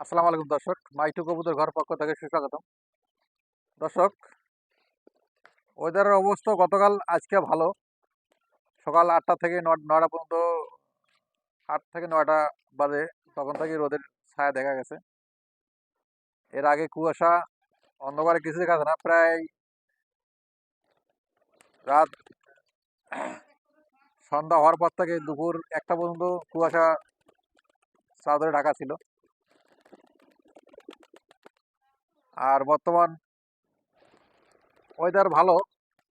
আসসালামু আলাইকুম দর্শক, মাইটু কবুতর ঘর পক্ষ থেকে সুস্বাগতম। দর্শক ওয়েদারের অবস্থা গতকাল আজকে ভালো। সকাল আটটা থেকে নয়টা পর্যন্ত, আট থেকে নয়টা বাজে, তখন থেকে রোদের ছায়া দেখা গেছে। এর আগে কুয়াশা, অন্ধকারে কিছু দেখা না, প্রায় রাত সন্ধ্যা হওয়ার পর থেকে দুপুর একটা পর্যন্ত কুয়াশা চাদরে ঢাকা ছিল। আর বর্তমান ওয়েদার ভালো।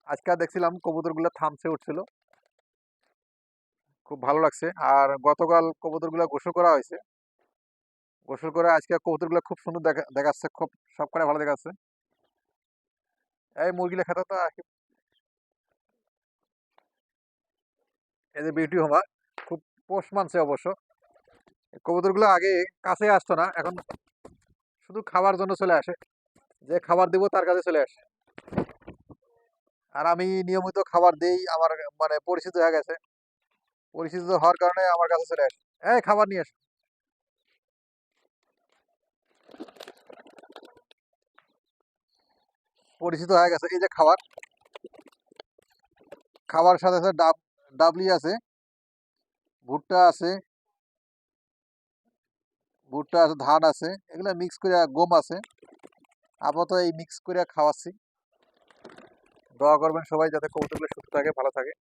আজকে দেখছিলাম কবুতরগুলো থামছে উঠছিল। খুব ভালো লাগছে। আর গতকাল কবুতরগুলো গোসল করা হয়েছে। গোসল করে আজকে কবুতরগুলো খুব সুন্দর দেখা, দেখাচ্ছে। খুব, সব ভালো দেখাচ্ছে। এই মুরগিলে খেতে তো কি- এই যে বিউটি হোমা খুব পোষ মানছে অবশ্য। কবুতরগুলো আগে কাছে আসতো না, এখন শুধু খাবার জন্য চলে আসে। যে খাবার দিব তার কাছে চলে আসে। আর আমি নিয়মিত খাবার দেই, আমার মানে পরিচিত হয়ে গেছে। পরিচিত হওয়ার কারণে আমার কাছে চলে আসে। এই খাবার নিয়ে আসে। পরিচিত হয়ে গেছে, এই যে খাবার। খাবার সাথে সাথে ডাব, ডাবলি আছে, ভুট্টা আছে ভুট্টা আছে, ধান আছে, এগুলো মিক্স করে গম আছে। আপাতত এই মিক্স করে খাওয়াচ্ছি। দোয়া করবেন সবাই যাতে কবুতরগুলো সুস্থ থাকে, ভালো থাকে।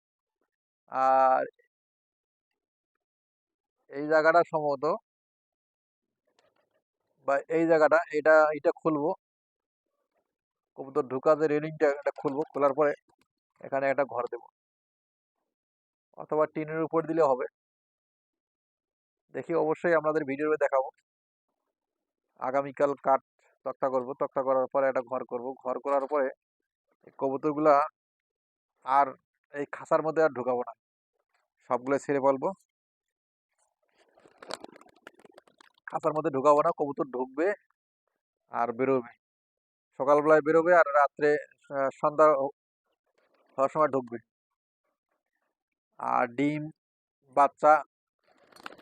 আর এই জায়গাটা সম্ভবত বা এই জায়গাটা, এটা এটা খুলবো। কবুতর ঢুকা যে রেলিংটা এটা খুলবো, খোলার পরে এখানে একটা ঘর দেব। অথবা টিনের উপর দিলে হবে। দেখি অবশ্যই আপনাদের ভিডিওতে দেখাবো। আগামীকাল কাঠ তক্তা করব, তক্তা করার পরে একটা ঘর করব। ঘর করার পরে কবুতরগুলা আর এই খাঁচার মধ্যে আর ঢুকাবো না। সবগুলো ছেড়ে ফেলব। খাঁচার মধ্যে ঢুকাবো না, কবুতর ঢুকবে আর বেরোবে। সকালবেলায় বেরোবে আর রাত্রে সন্ধ্যা হওয়ার সময় ঢুকবে। আর ডিম, বাচ্চা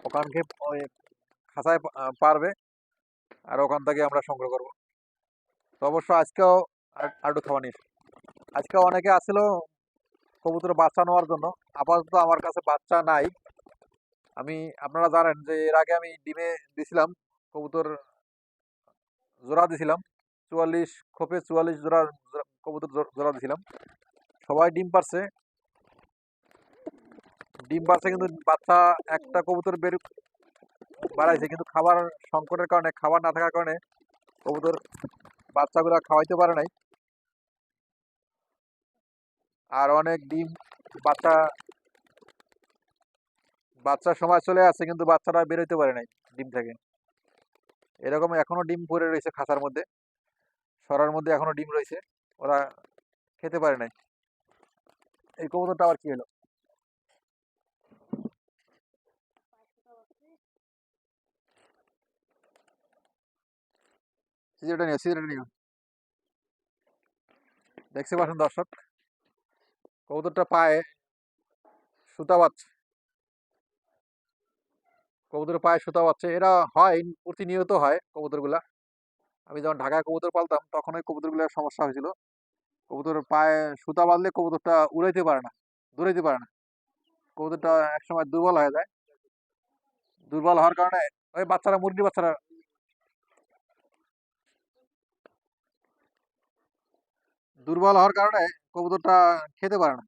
ওখানকে খাঁচায় পারবে। আর ওখান থেকে আমরা সংগ্রহ করব। তো অবশ্য আজকেও খাওয়া নিস আজকে অনেকে আসছিল কবুতর বাচ্চা নেওয়ার জন্য। আপাতত আমার কাছে বাচ্চা নাই। আমি, আপনারা জানেন যে এর আগে আমি ডিমে দিছিলাম, কবুতর জোড়া দিছিলাম। চুয়াল্লিশ খোপে চুয়াল্লিশ জোড়া, কবুতর জোড়া দিছিলাম। সবাই ডিম পারছে। ডিম পারছে কিন্তু বাচ্চা একটা কবুতর বের বাড়াইছে, কিন্তু খাবার সংকটের কারণে, খাবার না থাকার কারণে কবুতর বাচ্চাগুলা খাওয়াইতে পারে নাই। আর অনেক ডিম বাচ্চা বাচ্চার সময় চলে আসছে, কিন্তু বাচ্চারা বেরোতে পারে নাই ডিম থেকে। এরকম এখনও ডিম পড়ে রয়েছে খাঁচার মধ্যে, সরার মধ্যে এখনও ডিম রয়েছে, ওরা খেতে পারে নাই। এই কবুতরটা আবার কি হলো? সিজারটা নিও নিও পাচ্ছেন দর্শক, কবুতরটা পায়ে সুতা বাচ্ছে কবুতর পায়ে সুতা বাচ্ছে এরা হয়, প্রতিনিয়ত হয় কবুতরগুলা। আমি যখন ঢাকায় কবুতর পালতাম তখন ওই কবুতরগুলোর সমস্যা হয়েছিল। কবুতর পায়ে সুতা বাঁধলে কবুতরটা উড়াইতে পারে না, দৌড়াইতে পারে না। কবুতরটা একসময় দুর্বল হয়ে যায়। দুর্বল হওয়ার কারণে ওই বাচ্চারা, মুরগির বাচ্চারা দুর্বল হওয়ার কারণে কবুতরটা খেতে পারে না।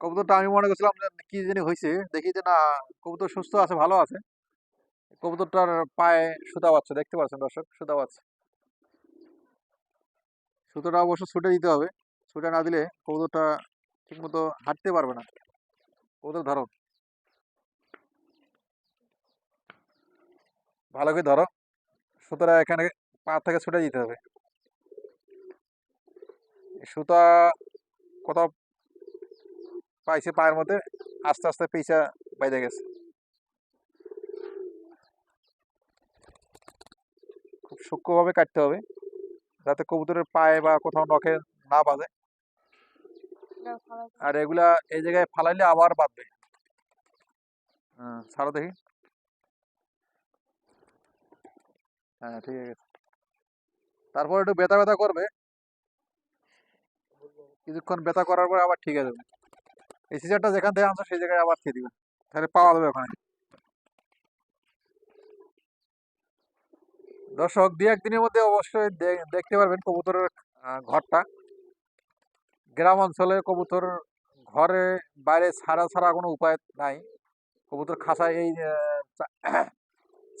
কবুতরটা আমি মনে করছিলাম কি জানি হয়েছে দেখি যে না, কবুতর সুস্থ আছে, ভালো আছে। কবুতরটার পায়ে সুতা বাচ্ছে দেখতে পাচ্ছেন দর্শক, সুতা পাচ্ছে সুতোটা অবশ্য ছুটে দিতে হবে, ছুটে না দিলে কবুতরটা ঠিকমতো হাঁটতে পারবে না। কবুতর ধরো ভালো করে ধরো। সুতোটা এখানে পা থেকে ছুটে দিতে হবে। সুতা কোথাও পাইছে পায়ের মধ্যে আস্তে আস্তে পিছা বাইরে গেছে। খুব সূক্ষ্মভাবে কাটতে হবে যাতে কবুতরের পায়ে বা কোথাও নখে না বাজে আর এগুলা এই জায়গায় ফালাইলে আবার বাঁধবে। হ্যাঁ ছাড়ো দেখি। হ্যাঁ ঠিক আছে। তারপর একটু ব্যথা ব্যথা করবে। কিছুক্ষণ ব্যথা করার পর আবার ঠিক আছে এই সিজারটা যেখান থেকে আনছো সেই জায়গায় আবার দিয়ে দিবে। তাহলে পাওয়া যাবে ওখানে। দর্শক, দু একদিনের মধ্যে অবশ্যই দেখতে পারবেন কবুতরের ঘরটা। গ্রাম অঞ্চলে কবুতর ঘরে বাইরে ছাড়া ছাড়া কোনো উপায় নাই। কবুতর খাঁচায় এই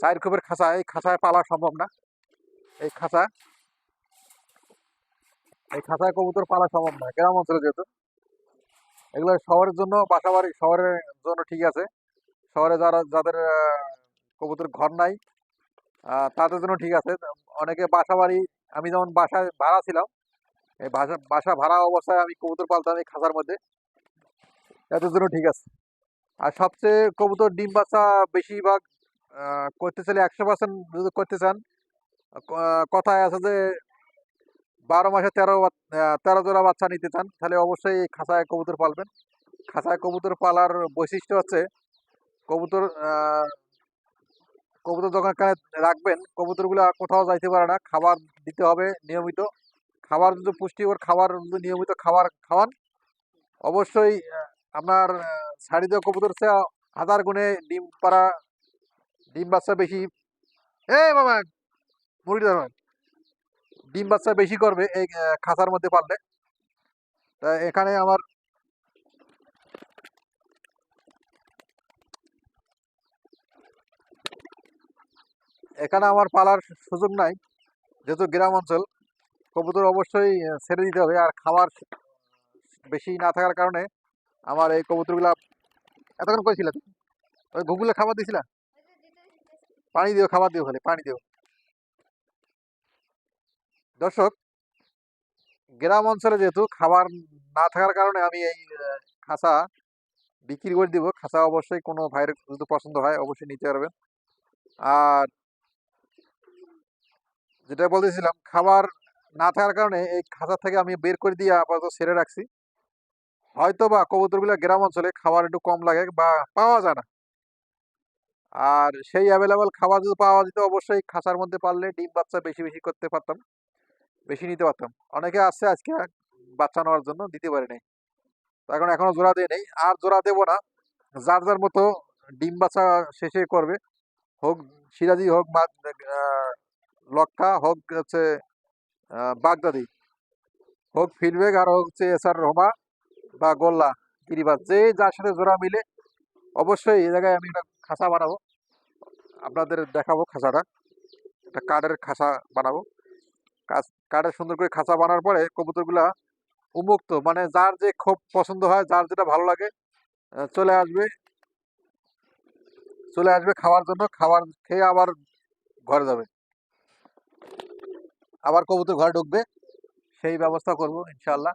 চায়ের খোপের খাঁচা, এই খাঁচায় পালা সম্ভব না। এই খাঁচা, এই খাঁচায় কবুতর পালা সম্ভব না, গ্রাম অঞ্চলে যেহেতু। এগুলো শহরের জন্য, বাসাবাড়ি শহরের জন্য ঠিক আছে। শহরে যারা, যাদের কবুতর ঘর নাই তাদের জন্য ঠিক আছে। অনেকে বাসা বাড়ি আমি যেমন বাসায় ভাড়া ছিলাম, এই বাসা বাসা ভাড়া অবস্থায় আমি কবুতর পালতাম এই খাঁচার মধ্যে। এদের জন্য ঠিক আছে। আর সবচেয়ে কবুতর, ডিম বাচ্চা বেশিরভাগ করতে চাইলে একশো পার্সেন্ট যদি করতে চান কথায় আছে যে বারো মাসে তেরো তেরো জোড়া বাচ্চা নিতে চান, তাহলে অবশ্যই খাঁচায় কবুতর পালবেন। খাঁচায় কবুতর পালার বৈশিষ্ট্য হচ্ছে কবুতর কবুতর যখন রাখবেন। কবুতরগুলো কোথাও যাইতে পারে না, খাবার দিতে হবে নিয়মিত। খাবার যদি পুষ্টিকর খাবার যদি নিয়মিত খাবার খাওয়ান, অবশ্যই আপনার ছাড়ি দেওয়া কবুতর চেয়ে হাজার গুণে ডিম পাড়া ডিম বাচ্চা বেশি। এ বাবা মুরগি ধরবেন ডিম বাচ্চা বেশি করবে এই খাঁচার মধ্যে পারলে। তা এখানে আমার এখানে আমার পালার সুযোগ নাই। যেহেতু গ্রাম অঞ্চল, কবুতর অবশ্যই ছেড়ে দিতে হবে। আর খাবার বেশি না থাকার কারণে আমার এই কবুতরগুলা, এতক্ষণ করেছিল ওই ঘুগুলে খাবার দিয়েছিলা পানি দিও, খাবার দিও খালি পানি দিও। দর্শক, গ্রাম অঞ্চলে যেহেতু খাবার না থাকার কারণে আমি এই খাঁচা বিক্রি করে দিব। খাঁচা অবশ্যই কোনো ভাইয়ের যদি পছন্দ হয়, অবশ্যই নিতে পারবেন। আর যেটা বলতেছিলাম, খাবার না থাকার কারণে এই খাঁচা থেকে আমি বের করে দিয়ে আপাতত ছেড়ে রাখছি। হয়তো বা কবুতরগুলো গ্রাম অঞ্চলে খাবার একটু কম লাগে বা পাওয়া যায় না। আর সেই অ্যাভেলেবল খাবার যদি পাওয়া যেত, অবশ্যই খাঁচার মধ্যে পারলে ডিম বাচ্চা বেশি বেশি করতে পারতাম, বেশি নিতে পারতাম। অনেকে আসছে আজকে বাচ্চা নেওয়ার জন্য, দিতে পারি নাই এখন এখনও জোড়া দিয়ে নেই। আর জোড়া দেবো না। যার যার মতো ডিম বাচ্চা শেষে করবে। হোক সিরাজি হোক লক্ষা হোক হচ্ছে বাগদাদি, হোক ফিডব্যাক আর হোক হচ্ছে এস আর রহমা বা গোল্লা, গিরিবাজ, যে যার সাথে জোড়া মিলে, অবশ্যই এই জায়গায় আমি একটা খাঁচা বানাবো। আপনাদের দেখাবো খাঁচাটা একটা কাঠের খাঁচা বানাবো। কাঠের সুন্দর করে খাঁচা বানার পরে কবুতরগুলা উন্মুক্ত মানে যার যে খুব পছন্দ হয়, যার যেটা ভালো লাগে চলে আসবে। চলে আসবে খাওয়ার জন্য খাবার খেয়ে আবার ঘরে যাবে। আবার কবুতর ঘরে ঢুকবে। সেই ব্যবস্থা করব ইনশাল্লাহ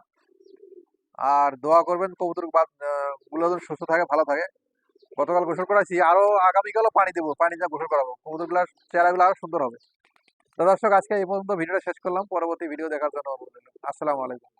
আর দোয়া করবেন কবুতরগুলো যেন সুস্থ থাকে, ভালো থাকে। গতকাল গোসল করাইছি, আরও আগামীকালও পানি দেবো, পানি যা গোসল করাবো। কবুতরগুলার চেহারাগুলো আরও সুন্দর হবে। দর্শক, আজকে এই পর্যন্ত ভিডিওটা শেষ করলাম। পরবর্তী ভিডিও দেখার জন্য আসসালামু আলাইকুম।